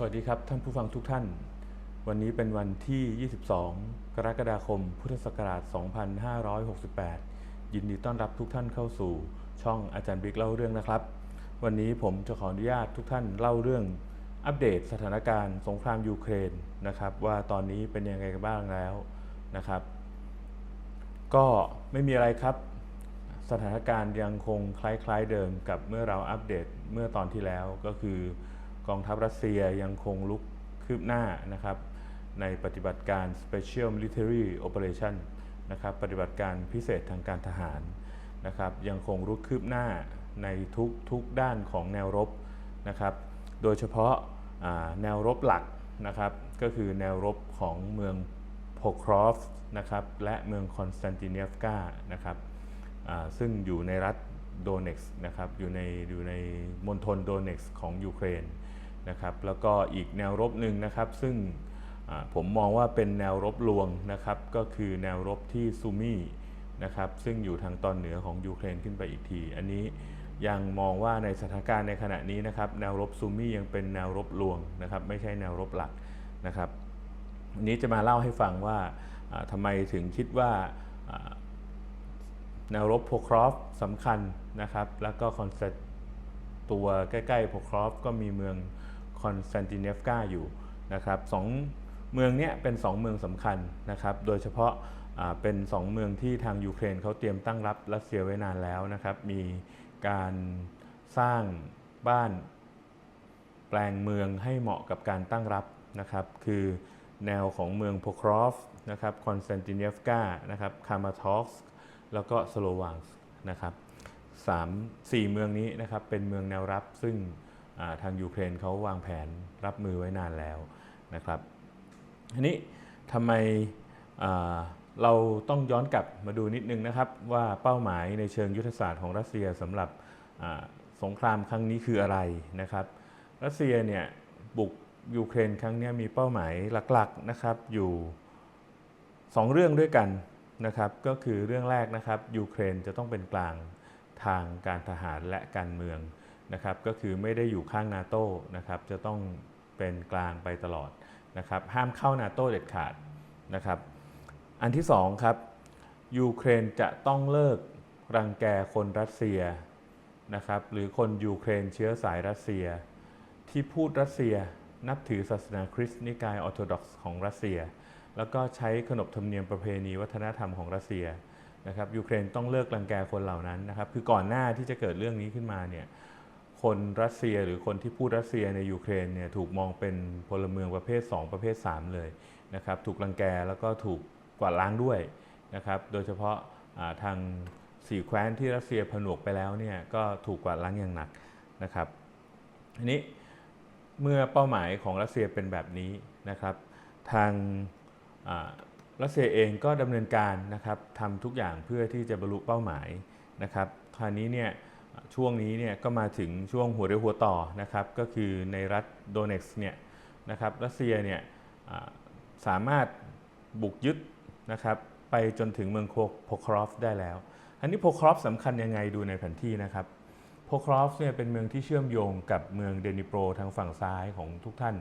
สวัสดีครับ ท่านผู้ฟังทุกท่าน วันนี้เป็นวันที่ 22 กรกฎาคม พุทธศักราช 2568 ยินดีต้อนรับทุกท่านเข้าสู่ช่องอาจารย์บิ๊กเล่าเรื่องนะครับ วันนี้ผมจะขออนุญาตทุกท่านเล่าเรื่อง อัปเดตสถานการณ์สงครามยูเครนนะครับ ว่าตอนนี้เป็นยังไงกันบ้างแล้วนะครับ ก็ไม่มีอะไรครับ สถานการณ์ยังคงคล้ายๆเดิมกับเมื่อเราอัปเดตเมื่อตอนที่แล้วก็คือ กองทัพรัสเซียยังคงลุกคืบหน้านะครับในปฏิบัติการ Special Military Operation นะครับปฏิบัติการพิเศษทางการทหารนะครับยังคงรุกคืบหน้าในทุกทุกด้านของแนวรบนะครับโดยเฉพาะาแนวรบหลักนะครับก็คือแนวรบของเมืองโพครอฟนะครับและเมืองคอนสแตนติเนียฟกานะครับซึ่งอยู่ในรัฐโดเน็กส์นะครับอยู่ในอยู่ในมณฑลโดเน็กส์ของยูเครน นะครับแล้วก็อีกแนวรบหนึ่งนะครับซึ่งผมมองว่าเป็นแนวรบลวงนะครับก็คือแนวรบที่ซูมีนะครับซึ่งอยู่ทางตอนเหนือของยูเครนขึ้นไปอีกที อันนี้ยังมองว่าในสถานการณ์ในขณะนี้นะครับแนวรบซูมี่ยังเป็นแนวรบลวงนะครับไม่ใช่แนวรบหลักนะครับวันนี้จะมาเล่าให้ฟังว่าอ่าทำไมถึงคิดว่าแนวรบโพครอฟสำคัญนะครับแล้วก็คอนสแตตัวใกล้ๆโพครอฟก็มีเมือง คอนสแตนติเนฟกาอยู่นะครับสองเมืองเนี้ยเป็น 2 เมืองสำคัญนะครับ โดยเฉพาะเป็น 2 เมืองที่ทางยูเครนเขาเตรียมตั้งรับรัสเซียไว้นานแล้วนะครับ มีการสร้างบ้านแปลงเมืองให้เหมาะกับการตั้งรับนะครับ คือแนวของเมืองโพครอฟนะครับคอนสแตนติเนฟกานะครับคามาทอสแล้วก็สโลวานส์นะครับสามสี่เมืองนี้นะครับเป็นเมืองแนวรับซึ่ง ทางยูเครนเขาวางแผนรับมือไว้นานแล้วนะครับทีนี้ทำไมเราต้องย้อนกลับมาดูนิดนึงนะครับ ว่าเป้าหมายในเชิงยุทธศาสตร์ของรัสเซียสำหรับสงครามครั้งนี้คืออะไรนะครับ รัสเซียเนี่ยบุกยูเครนครั้งนี้มีเป้าหมายหลักๆนะครับอยู่ 2 เรื่องด้วยกันนะครับก็คือเรื่องแรกนะครับยูเครนจะต้องเป็นกลางทางการทหารและการเมือง นะครับก็คือไม่ได้อยู่ข้างนาโต้นะครับจะต้องเป็นกลางไปตลอดนะครับห้ามเข้านาโต้เด็ดขาดนะครับอันที่สองครับยูเครนจะต้องเลิกรังแกคนรัสเซียนะครับหรือคนยูเครนเชื้อสายรัสเซีย ที่พูดรัสเซียนับถือศาสนาคริสต์นิกายออร์โธดอกซ์ของรัสเซีย แล้วก็ใช้ขนบธรรมเนียมประเพณีวัฒนธรรมของรัสเซียนะครับยูเครนต้องเลิกรังแกคนเหล่านั้นนะครับคือก่อนหน้าที่จะเกิดเรื่องนี้ขึ้นมาเนี่ย คนรัสเซียหรือคนที่พูดรัสเซียในยูเครนเนี่ยถูกมองเป็นพลเมืองประเภท 2 ประเภท 3 เลยนะครับถูกรังแกแล้วก็ถูกกวาดล้างด้วยนะครับโดยเฉพาะาทางสี่แคว้นที่รัสเซียผนวกไปแล้วเนี่ยก็ถูกกวาดล้างอย่างหนักนะครับทีนี้เมื่อเป้าหมายของรัสเซียเป็นแบบนี้นะครับ ทางรัสเซียเองก็ดำเนินการนะครับทำทุกอย่างเพื่อที่จะบรรลุเป้าหมายนะครับคราวนี้เนี่ย ช่วงนี้เนี่ยก็มาถึงช่วงหัวเรียวหัวต่อนะครับก็คือในรัฐโดเน็กซ์เนี่ยนะครับรัสเซียเนี่ยสามารถบุกยึดนะครับไปจนถึงเมืองโคโพครอฟได้แล้ว อันนี้โพครอฟสำคัญยังไงดูในแผนที่นะครับโพครอฟเนี่ยเป็นเมืองที่เชื่อมโยงกับเมืองเดนิโปรทางฝั่งซ้ายของทุกท่าน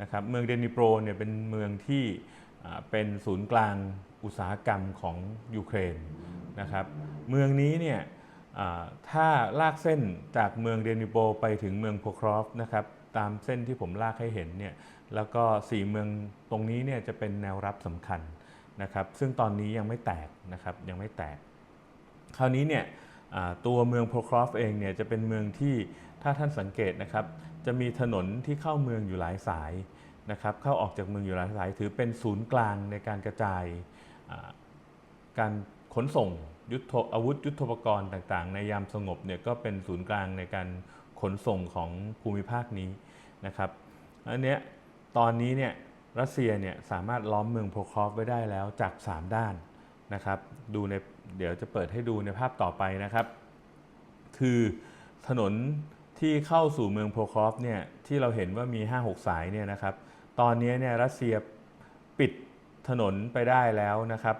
นะครับเมืองเดนิโปรเนี่ยเป็นเมืองที่เป็นศูนย์กลางอุตสาหกรรมของยูเครนนะครับเมืองนี้เนี่ย ถ้าลากเส้นจากเมืองเดนิโปไปถึงเมืองโพครอฟนะครับตามเส้นที่ผมลากให้เห็นเนี่ยแล้วก็สี่เมืองตรงนี้เนี่ยจะเป็นแนวรับสำคัญนะครับซึ่งตอนนี้ยังไม่แตกนะครับยังไม่แตก คราวนี้เนี่ยตัวเมืองโพครอฟเองเนี่ยจะเป็นเมืองที่ถ้าท่านสังเกตนะครับจะมีถนนที่เข้าเมืองอยู่หลายสายนะครับเข้าออกจากเมืองอยู่หลายสาย ถือเป็นศูนย์กลางในการกระจายการขนส่ง ยุทธอาวุธยุทโธปกรณ์ต่างๆ ในยามสงบเนี่ยก็เป็นศูนย์กลางในการขนส่งของภูมิภาคนี้นะครับอันเนี้ยตอนนี้เนี่ยรัสเซียเนี่ยสามารถล้อมเมืองโพคอฟไว้ได้แล้วจาก 3 ด้านนะครับ ดูในเดี๋ยวจะเปิดให้ดูในภาพต่อไปนะครับ คือถนนที่เข้าสู่เมืองโพคอฟเนี่ยที่เราเห็นว่ามี 5-6 สายเนี่ยนะครับ ตอนนี้เนี่ยรัสเซียปิดถนนไปได้แล้วนะครับ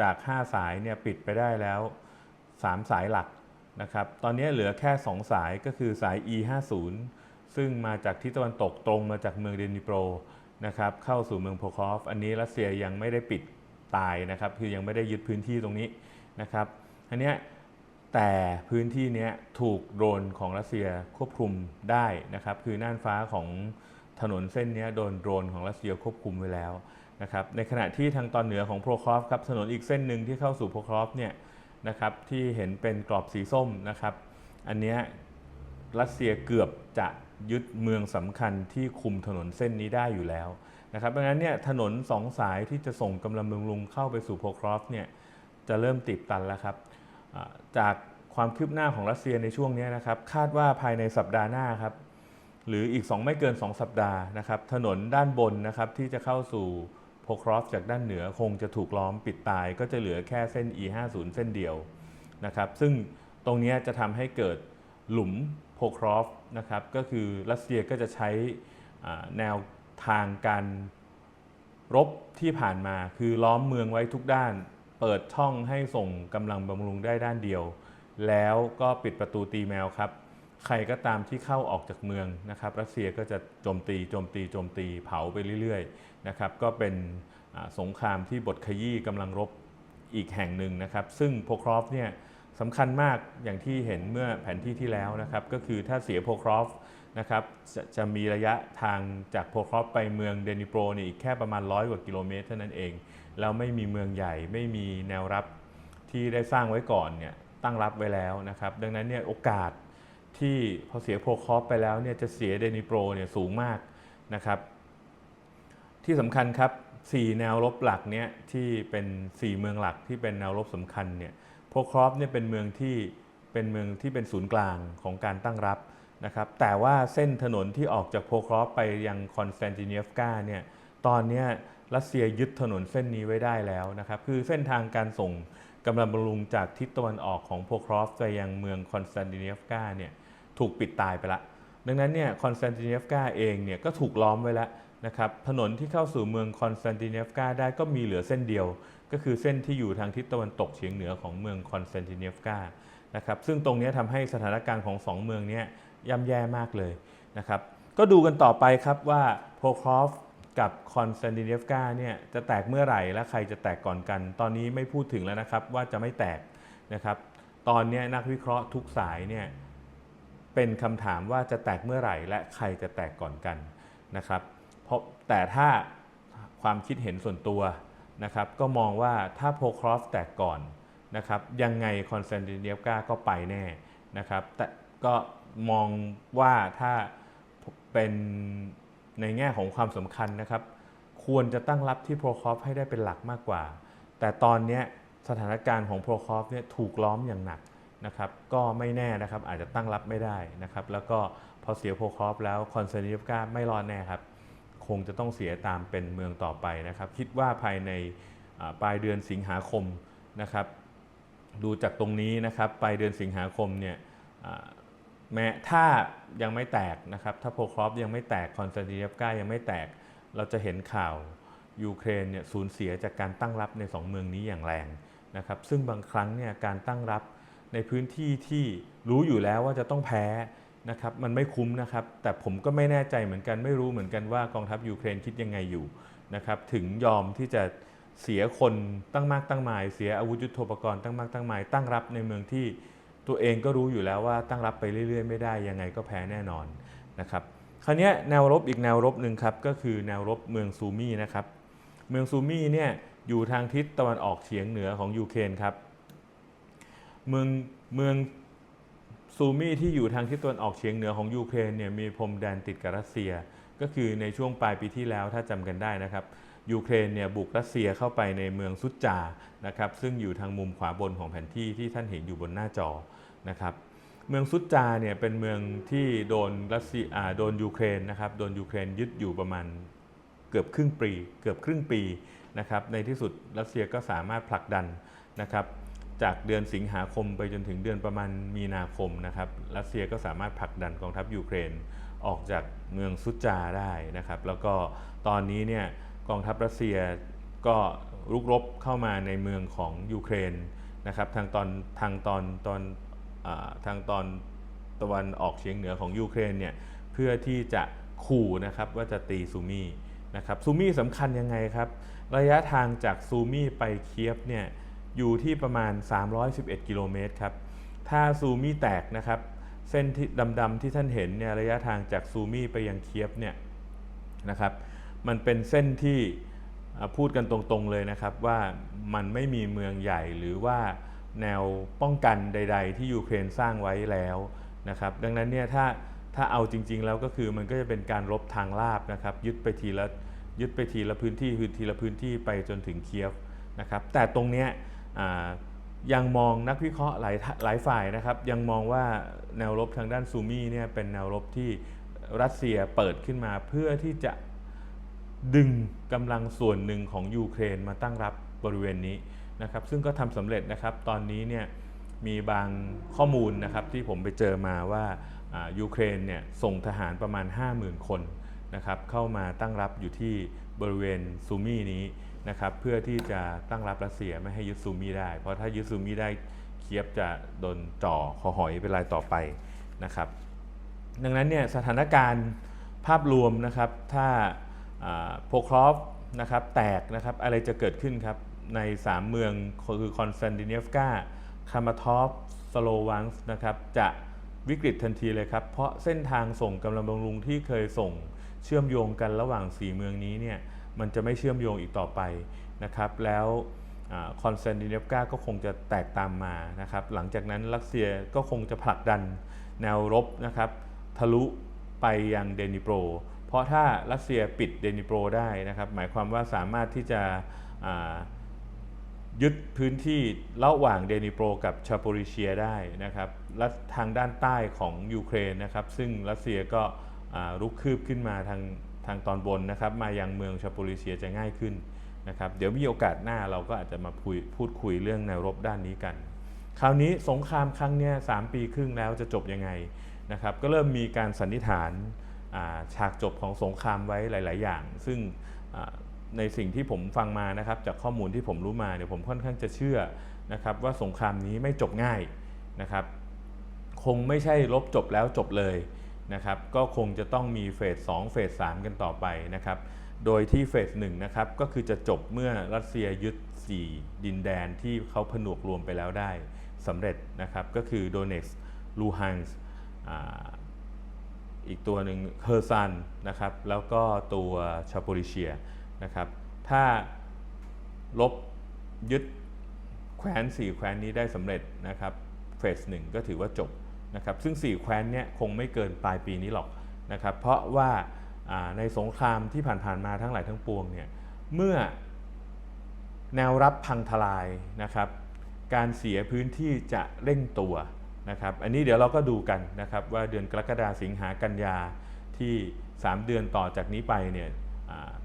จาก 5 สายเนี่ยปิดไปได้แล้ว 3 สายหลักนะครับ ตอนนี้เหลือแค่ 2 สายก็คือสาย E50 ซึ่งมาจากทิศตะวันตกตรงมาจากเมืองเดนิโปรนะครับเข้าสู่เมืองโพคอฟ อันนี้รัสเซียยังไม่ได้ปิดตายนะครับ คือยังไม่ได้ยึดพื้นที่ตรงนี้นะครับอันเนี้ยแต่พื้นที่นี้ถูกโดรนของรัสเซียควบคุมได้นะครับ คือน่านฟ้าของถนนเส้นนี้โดนโดรนของรัสเซียควบคุมไว้แล้ว นะครับในขณะที่ทางตอนเหนือของโพคอฟครับถนนอีกเส้นหนึ่งที่เข้าสู่โพคอฟเนี่ยนะครับที่เห็นเป็นกรอบสีส้มนะครับอันนี้รัสเซียเกือบจะยึดเมืองสำคัญที่คุมถนนเส้นนี้ได้อยู่แล้วนะครับดังนั้นเนี่ยถนนสองสายที่จะส่งกำลังบำรุงเข้าไปสู่โพครอฟเนี่ยจะเริ่มติดตันแล้วครับจากความคืบหน้าของรัสเซียในช่วงนี้นะครับคาดว่าภายในสัปดาห์หน้าครับหรืออีก 2 ไม่เกิน 2 สัปดาห์นะครับถนนด้านบนนะครับที่จะเข้าสู่ โพครอฟจากด้านเหนือคงจะถูกล้อมปิดตายก็จะเหลือแค่เส้น E50 เส้นเดียวนะครับซึ่งตรงนี้จะทำให้เกิดหลุมโพครอฟนะครับก็คือรัสเซียก็จะใช้แนวทางการรบที่ผ่านมา คือล้อมเมืองไว้ทุกด้าน เปิดช่องให้ส่งกำลังบำรุงได้ด้านเดียว แล้วก็ปิดประตูตีแมวครับ ใครก็ตามที่เข้าออกจากเมืองนะครับรัสเซียก็จะโจมตีโจมตีโจมตีเผาไปเรื่อยๆนะครับก็เป็นสงครามที่บทขยี้กำลังรบอีกแห่งหนึ่งนะครับ ซึ่งโพครอฟเนี่ยสำคัญมากอย่างที่เห็นเมื่อแผนที่ที่แล้วนะครับก็คือถ้าเสียโพครอฟนะครับจะจะมีระยะทางจากโพครอฟไปเมืองเดนิโปรนี่อีกแค่ประมาณร้อยกว่ากิโลเมตรเท่านั้นเอง แล้วไม่มีเมืองใหญ่ไม่มีแนวรับที่ได้สร้างไว้ก่อนเนี่ยตั้งรับไว้แล้วนะครับ ดังนั้นเนี่ยโอกาส ที่พอเสียโพคอฟไปแล้วเนี่ยจะเสียเดนิโปรเนี่ยสูงมากนะครับ ที่สำคัญครับ 4 แนวรบหลักเนี่ยที่เป็น 4 เมืองหลักที่เป็นแนวรบสำคัญเนี่ยโพครอฟเนี่ยเป็นเมืองที่เป็นเมืองที่เป็นศูนย์กลางของการตั้งรับนะครับ แต่ว่าเส้นถนนที่ออกจากโพครอฟไปยังคอนสแตนติเนียฟกาเนี่ยตอนเนี้ยรัสเซียยึดถนนเส้นนี้ไว้ได้แล้วนะครับ คือเส้นทางการส่งกำลังบำรุงจากทิศตะวันออกของโพครอฟไปยังเมืองคอนสแตนติเนียฟกาเนี่ย ถูกปิดตายไปละ ดังนั้นเนี่ยคอนสแตนติเนฟกาเองเนี่ยก็ถูกล้อมไว้แล้วนะครับถนนที่เข้าสู่เมืองคอนสแตนติเนฟกาได้ก็มีเหลือเส้นเดียว ก็คือเส้นที่อยู่ทางทิศตะวันตกเฉียงเหนือของเมืองคอนสแตนติเนฟกานะครับซึ่งตรงนี้ทำให้สถานการณ์ของสองเมืองเนี้ยย่ำแย่มากเลยนะครับก็ดูกันต่อไปครับว่าโพครอฟกับคอนสแตนติเนฟกาเนี่ยจะแตกเมื่อไหร่และใครจะแตกก่อนกัน ตอนนี้ไม่พูดถึงแล้วนะครับว่าจะไม่แตกนะครับตอนนี้นักวิเคราะห์ทุกสายเนี่ย เป็นคำถามว่าจะแตกเมื่อไหร่และใครจะแตกก่อนกันนะครับเพราะแต่ถ้าความคิดเห็นส่วนตัวนะครับก็มองว่าถ้าโพครอฟแตกก่อนนะครับยังไงคอนสแตนติเนียฟกาก็ไปแน่นะครับแต่ก็มองว่าถ้าเป็นในแง่ของความสำคัญนะครับควรจะตั้งรับที่โพครอฟให้ได้เป็นหลักมากกว่า แต่ตอนนี้สถานการณ์ของโพครอฟเนี่ยถูกล้อมอย่างหนัก นะครับก็ไม่แน่นะครับอาจจะตั้งรับไม่ได้นะครับแล้วก็พอเสียโพครอฟแล้วคอนเซนิฟกาไม่รอดแน่ครับคงจะต้องเสียตามเป็นเมืองต่อไปนะครับ คิดว่าภายในปลายเดือนสิงหาคมนะครับ ดูจากตรงนี้นะครับปลายเดือนสิงหาคมเนี่ยแม้ถ้ายังไม่แตกนะครับถ้าโพครอฟยังไม่แตกคอนสแตนตินฟกายังไม่แตก เราจะเห็นข่าวยูเครนเนี่ยสูญเสียจากการตั้งรับในสองเมืองนี้อย่างแรงนะครับซึ่งบางครั้งเนี่ยการตั้งรับ ในพื้นที่ที่รู้อยู่แล้วว่าจะต้องแพ้นะครับมันไม่คุ้มนะครับ แต่ผมก็ไม่แน่ใจเหมือนกันไม่รู้เหมือนกันว่ากองทัพยูเครนคิดยังไงอยู่นะครับถึงยอมที่จะเสียคนตั้งมากตั้งหมาย เสียอาวุธยุทโธปกรณ์ตั้งมากตั้งหมาย ตั้งรับในเมืองที่ตัวเองก็รู้อยู่แล้วว่าตั้งรับไปเรื่อย ๆ ไม่ได้ยังไงก็แพ้แน่นอนนะครับคราวนี้แนวรบอีกแนวรบหนึ่งครับก็คือแนวรบเมืองซูมี่นะครับเมืองซูมี่เนี่ยอยู่ทางทิศตะวันออกเฉียงเหนือของยูเครนครับ เมืองเมืองซูมี่ที่อยู่ทางทิศตะวันออกเฉียงเหนือของยูเครนเนี่ยมีพรมแดนติดกับรัสเซีย ก็คือในช่วงปลายปีที่แล้วถ้าจำกันได้นะครับยูเครนเนี่ยบุกรัสเซียเข้าไปในเมืองซุดจานะครับซึ่งอยู่ทางมุมขวาบนของแผนที่ที่ท่านเห็นอยู่บนหน้าจอนะครับเมืองซุดจาเนี่ยเป็นเมืองที่โดนรัสเซียอ่าโดนยูเครนนะครับโดนยูเครนยึดอยู่ประมาณเกือบครึ่งปี เกือบครึ่งปีนะครับในที่สุดรัสเซียก็สามารถผลักดันนะครับ จากเดือนสิงหาคมไปจนถึงเดือนประมาณมีนาคมนะครับ รัสเซียก็สามารถผลักดันกองทัพยูเครนออกจากเมืองซุจาได้นะครับ แล้วก็ตอนนี้เนี่ยกองทัพรัสเซียก็รุกรบเข้ามาในเมืองของยูเครนนะครับทางตอนทางตอนตอนอทางตอนตะวันออกเฉียงเหนือของยูเครนเนี่ยเพื่อที่จะขู่นะครับว่าจะตีซูมี่นะครับซูมี่สำคัญยังไงครับ ระยะทางจากซูมี่ไปเคียฟเนี่ย อยู่ที่ประมาณ 311 กิโลเมตรครับ ถ้าซูมี่แตกนะครับ เส้นที่ดำๆที่ท่านเห็นเนี่ยระยะทางจากซูมี่ไปยังเคียฟเนี่ยนะครับมันเป็นเส้นที่พูดกันตรงๆเลยนะครับว่ามันไม่มีเมืองใหญ่หรือว่าแนวป้องกันใด ๆ ที่ยูเครนสร้างไว้แล้วนะครับดังนั้นเนี่ยถ้าถ้าเอาจริง ๆ แล้วก็คือมันก็จะเป็นการรบทางลาบนะครับยึดไปทีละยึดไปทีละพื้นที่คือทีละพื้นที่ไปจนถึงเคียฟนะครับแต่ตรงเนี้ย ยังมองนักวิเคราะห์หลายหลายฝ่ายนะครับ ยังมองว่าแนวรบทางด้านซูมี่เนี่ยเป็นแนวรบที่รัสเซียเปิดขึ้นมาเพื่อที่จะดึงกำลังส่วนหนึ่งของยูเครนมาตั้งรับบริเวณนี้นะครับซึ่งก็ทำสำเร็จนะครับตอนนี้เนี่ยมีบางข้อมูลนะครับที่ผมไปเจอมาว่ายูเครนเนี่ยส่งทหารประมาณ 50,000 คนนะครับเข้ามาตั้งรับอยู่ที่บริเวณซูมี่นี้ นะครับเพื่อที่จะตั้งรับรัสเซียไม่ให้ยึดซูมี่ได้ เพราะถ้ายึดซูมี่ได้เคียบจะโดนจ่อคอหอยเป็นรายต่อไปนะครับ ดังนั้นเนี่ยสถานการณ์ภาพรวมนะครับถ้าโพครอฟนะครับแตกนะครับอะไรจะเกิดขึ้นครับใน 3 เมืองคือคอนสแตนติเนฟกาคามาทอฟสโลวังส์นะครับจะวิกฤตทันทีเลยครับ เพราะเส้นทางส่งกำลังบำรุงที่เคยส่งเชื่อมโยงกันระหว่าง 4 เมืองนี้เนี่ย มันจะไม่เชื่อมโยงอีกต่อไปนะครับ แล้วคอนสแตนติเนฟกาก็คงจะแตกตามมานะครับ หลังจากนั้นรัสเซียก็คงจะผลักดันแนวรบนะครับ ทะลุไปยังเดนิโปร เพราะถ้ารัสเซียปิดเดนิโปรได้นะครับ หมายความว่าสามารถที่จะยึดพื้นที่ระหว่างเดนิโปรกับชาโปริเชียได้นะครับ และทางด้านใต้ของยูเครนนะครับ ซึ่งรัสเซียก็รุกคืบขึ้นมาทาง ทางตอนบนนะครับมายังเมืองชาโปริเชียจะง่ายขึ้นนะครับเดี๋ยวมีโอกาสหน้าเราก็อาจจะมาพูดพูดคุยเรื่องแนวรบด้านนี้กัน คราวนี้สงครามครั้งนี้สามปีครึ่งแล้วจะจบยังไงนะครับก็เริ่มมีการสันนิษฐานาฉากจบของสงครามไว้หลาย ๆ อย่าง ซึ่งในสิ่งที่ผมฟังมานะครับจากข้อมูลที่ผมรู้มาเนี่ยผมค่อนข้างจะเชื่อนะครับว่าสงครามนี้ไม่จบง่ายนะครับคงไม่ใช่ลบจบแล้วจบเลย นะครับก็คงจะต้องมีเฟส2เฟส3กันต่อไปนะครับโดยที่เฟส1นะครับก็คือจะจบเมื่อรัสเซียยึด 4 ดินแดนที่เขาผนวกรวมไปแล้วได้สำเร็จนะครับก็คือโดเน็กซ์ลูฮันส์อีกตัวหนึ่งเฮอร์ซันนะครับแล้วก็ตัวชาโปริเชียนะครับถ้าลบยึดแคว้น4แคว้นนี้ได้สำเร็จนะครับเฟสหนึ่งก็ถือว่าจบ นะครับซึ่ง 4 แคว้นเนี่ยคงไม่เกินปลายปีนี้หรอกนะครับเพราะว่าในสงครามที่ผ่านๆมาทั้งหลายทั้งปวงเนี่ยเมื่อแนวรับพังทลายนะครับการเสียพื้นที่จะเร่งตัวนะครับอันนี้เดี๋ยวเราก็ดูกันนะครับว่าเดือนกรกฎาสิงหากันยาที่ 3 เดือนต่อจากนี้ไปเนี่ย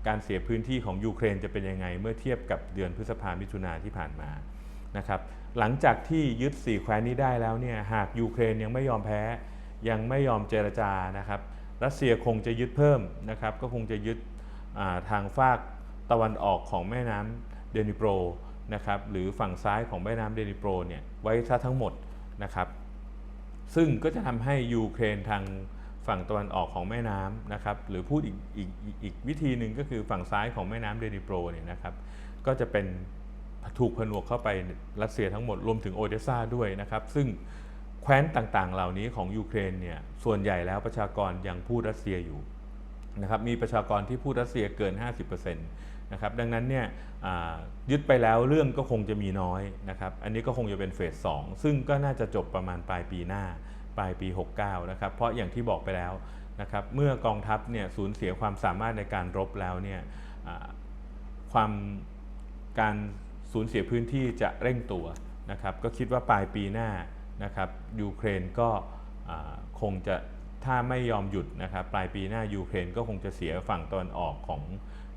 การเสียพื้นที่ของยูเครนจะเป็นยังไง เมื่อเทียบกับเดือนพฤษภามิถุนาที่ผ่านมา นะครับหลังจากที่ยึด4แคว้นนี้ได้แล้วเนี่ยหากยูเครนยังไม่ยอมแพ้ ยังไม่ยอมเจรจานะครับรัสเซียคงจะยึดเพิ่มนะครับก็คงจะยึดทางฝากตะวันออกของแม่น้ำเดนิโปรนะครับหรือฝั่งซ้ายของแม่น้ำเดนิโปรเนี่ยไว้ซะทั้งหมดนะครับซึ่งก็จะทำให้ยูเครนทางฝั่งตะวันออกของแม่น้ำนะครับหรือพูดอีกอีกอีกอีกวิธีหนึ่งก็คือฝั่งซ้ายของแม่น้ำเดนิโปรเนี่ยนะครับก็จะเป็น ถูกผนวกเข้าไปรัสเซียทั้งหมดรวมถึงโอเดสซาด้วยนะครับ ซึ่งแคว้นต่างๆ เหล่านี้ของยูเครนเนี่ยส่วนใหญ่แล้วประชากรยังพูดรัสเซียอยู่นะครับมีประชากรที่พูดรัสเซียเกิน 50%นะครับดังนั้นเนี่ยยึดไปแล้วเรื่องก็คงจะมีน้อยนะครับอันนี้ก็คงจะเป็นเฟส 2 ซึ่งก็น่าจะจบประมาณปลายปีหน้า ปลายปี 69 นะครับเพราะอย่างที่บอกไปแล้วนะครับเมื่อกองทัพเนี่ยสูญเสียความสามารถในการรบแล้วเนี่ยความการ สูญเสียพื้นที่จะเร่งตัวนะครับก็คิดว่าปลายปีหน้านะครับยูเครนก็คงจะถ้าไม่ยอมหยุดนะครับปลายปีหน้ายูเครนก็คงจะเสียฝั่งตะวันออกของ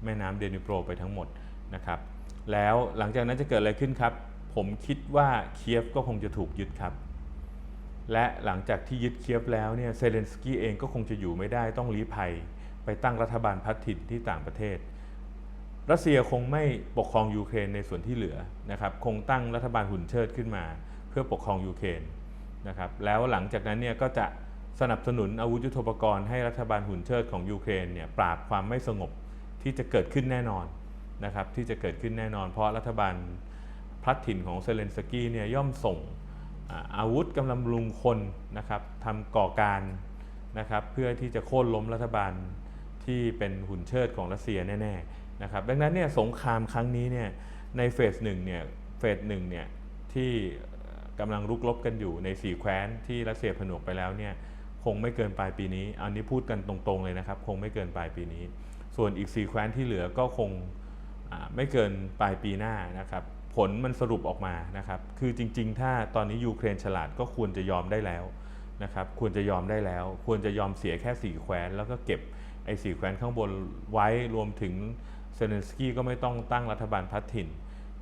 แม่น้ำเดนิโปรไปทั้งหมดนะครับแล้วหลังจากนั้นจะเกิดอะไรขึ้นครับ ผมคิดว่าเคียฟก็คงจะถูกยึดครับ และหลังจากที่ยึดเคียฟแล้วเนี่ยเซเลนสกี้เองก็คงจะอยู่ไม่ได้ต้องลี้ภัย ไปตั้งรัฐบาลพัฒถิ่นที่ต่างประเทศ รัสเซียคงไม่ปกครองยูเครนในส่วนที่เหลือนะครับคงตั้งรัฐบาลหุ่นเชิดขึ้นมา เพื่อปกครองยูเครนนะครับแล้วหลังจากนั้นเนี่ยก็จะสนับสนุนอาวุธยุทโธปกรณ์ให้รัฐบาลหุ่นเชิดของยูเครนเนี่ยปราบความไม่สงบที่จะเกิดขึ้นแน่นอนนะครับที่จะเกิดขึ้นแน่นอน เพราะรัฐบาลพลัดถิ่นของเซเลนสกี้เนี่ยย่อมส่งอาวุธกำลังบำรุงคนนะครับทำก่อการนะครับเพื่อที่จะโค่นล้มรัฐบาลที่เป็นหุ่นเชิดของรัสเซียแน่ ๆ นะครับดังนั้นเนี่ยสงครามครั้งนี้เนี่ยในเฟสหนึ่งเนี่ยเฟสหนึ่งเนี่ยที่กำลังรุกรบกันอยู่ในสี่แคว้นที่รัสเซียผนวกไปแล้วเนี่ยคงไม่เกินปลายปีนี้ อันนี้พูดกันตรงๆเลยนะครับ คงไม่เกินปลายปีนี้ ส่วนอีกสี่แคว้นที่เหลือก็คงไม่เกินปลายปีหน้านะครับผลมันสรุปออกมานะครับคือจริง ๆ ถ้าตอนนี้ยูเครนฉลาดก็ควรจะยอมได้แล้วนะครับควรจะยอมได้แล้ว ควรจะยอมเสียแค่สี่แคว้น แล้วก็เก็บไอ้สี่แคว้นข้างบนไว้รวมถึง ซเลนสกี้ก็ไม่ต้องตั้งรัฐบาลพัฒถิ่น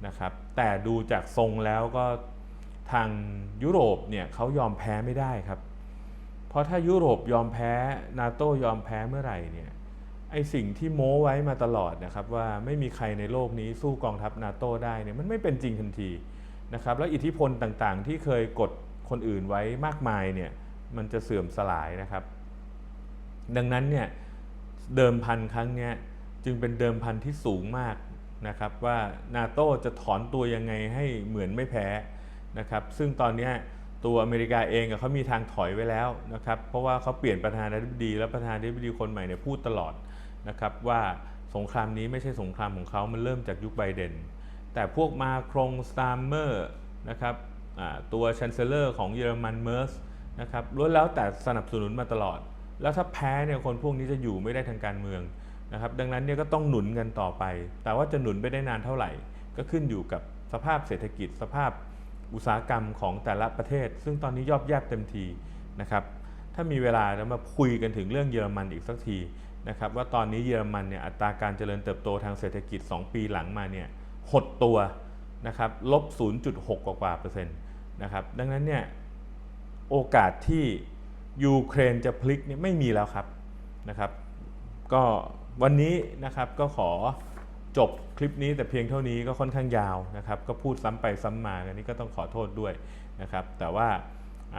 นะครับ แต่ดูจากทรงแล้วก็ทางยุโรปเนี่ยเขายอมแพ้ไม่ได้ครับ เพราะถ้ายุโรปยอมแพ้นาโต้ยอมแพ้เมื่อไหร่เนี่ยไอสิ่งที่โม้ไว้มาตลอดนะครับว่าไม่มีใครในโลกนี้สู้กองทัพนาโต้ได้เนี่ยมันไม่เป็นจริงทันทีนะครับแล้วอิทธิพลต่างๆ ที่เคยกดคนอื่นไว้มากมายเนี่ยมันจะเสื่อมสลายนะครับ ดังนั้นเนี่ยเดิมพันครั้งเนี้ย จึงเป็นเดิมพันที่สูงมากนะครับว่านาโต้จะถอนตัวยังไงให้เหมือนไม่แพ้นะครับซึ่งตอนนี้ตัวอเมริกาเองเขามีทางถอยไว้แล้วนะครับเพราะว่าเขาเปลี่ยนประธานาธิบดีแล้วประธานาธิบดีคนใหม่เนี่ยพูดตลอดนะครับว่าสงครามนี้ไม่ใช่สงครามของเขามันเริ่มจากยุคไบเดน แต่พวกมาครงสตาร์เมอร์นะครับตัวชันเซลเลอร์ของเยอรมันเมอร์สนะครับล้วนแล้วแต่สนับสนุนมาตลอด แล้วถ้าแพ้เนี่ยคนพวกนี้จะอยู่ไม่ได้ทางการเมือง นะครับดังนั้นเนี่ยก็ต้องหนุนกันต่อไป แต่ว่าจะหนุนไปได้นานเท่าไหร่ ก็ขึ้นอยู่กับสภาพเศรษฐกิจ สภาพอุตสาหกรรมของแต่ละประเทศ ซึ่งตอนนี้ยอบแยบเต็มทีนะครับถ้ามีเวลาแล้วมาคุยกันถึงเรื่องเยอรมันอีกสักทีนะครับว่าตอนนี้เยอรมันเนี่ยอัตราการเจริญเติบโตทางเศรษฐกิจ 2 ปีหลังมาเนี่ยหดตัวนะครับลบ 0.6 กว่าๆเปอร์เซ็นต์นะครับดังนั้นเนี่ยโอกาสที่ยูเครนจะพลิกเนี่ยไม่มีแล้วครับนะครับก็ วันนี้นะครับก็ขอจบคลิปนี้แต่เพียงเท่านี้ก็ค่อนข้างยาวนะครับ ก็พูดซ้ำไปซ้ำมาอันนี้ก็ต้องขอโทษด้วยนะครับ แต่ว่า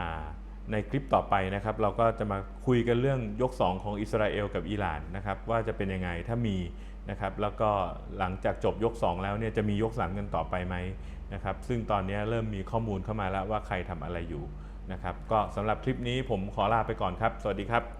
าในคลิปต่อไปนะครับ เราก็จะมาคุยกันเรื่องยก 2 ของอิสราเอลกับอิหร่านนะครับ ว่าจะเป็นยังไงถ้ามีนะครับ แล้วก็หลังจากจบยก 2 แล้วเนี่ยจะมียก 3 กันต่อไปไหมนะครับ ซึ่งตอนนี้เริ่มมีข้อมูลเข้ามาแล้วว่าใครทำอะไรอยู่นะครับ ก็สำหรับคลิปนี้ผมขอลาไปก่อนครับ สวัสดีครับ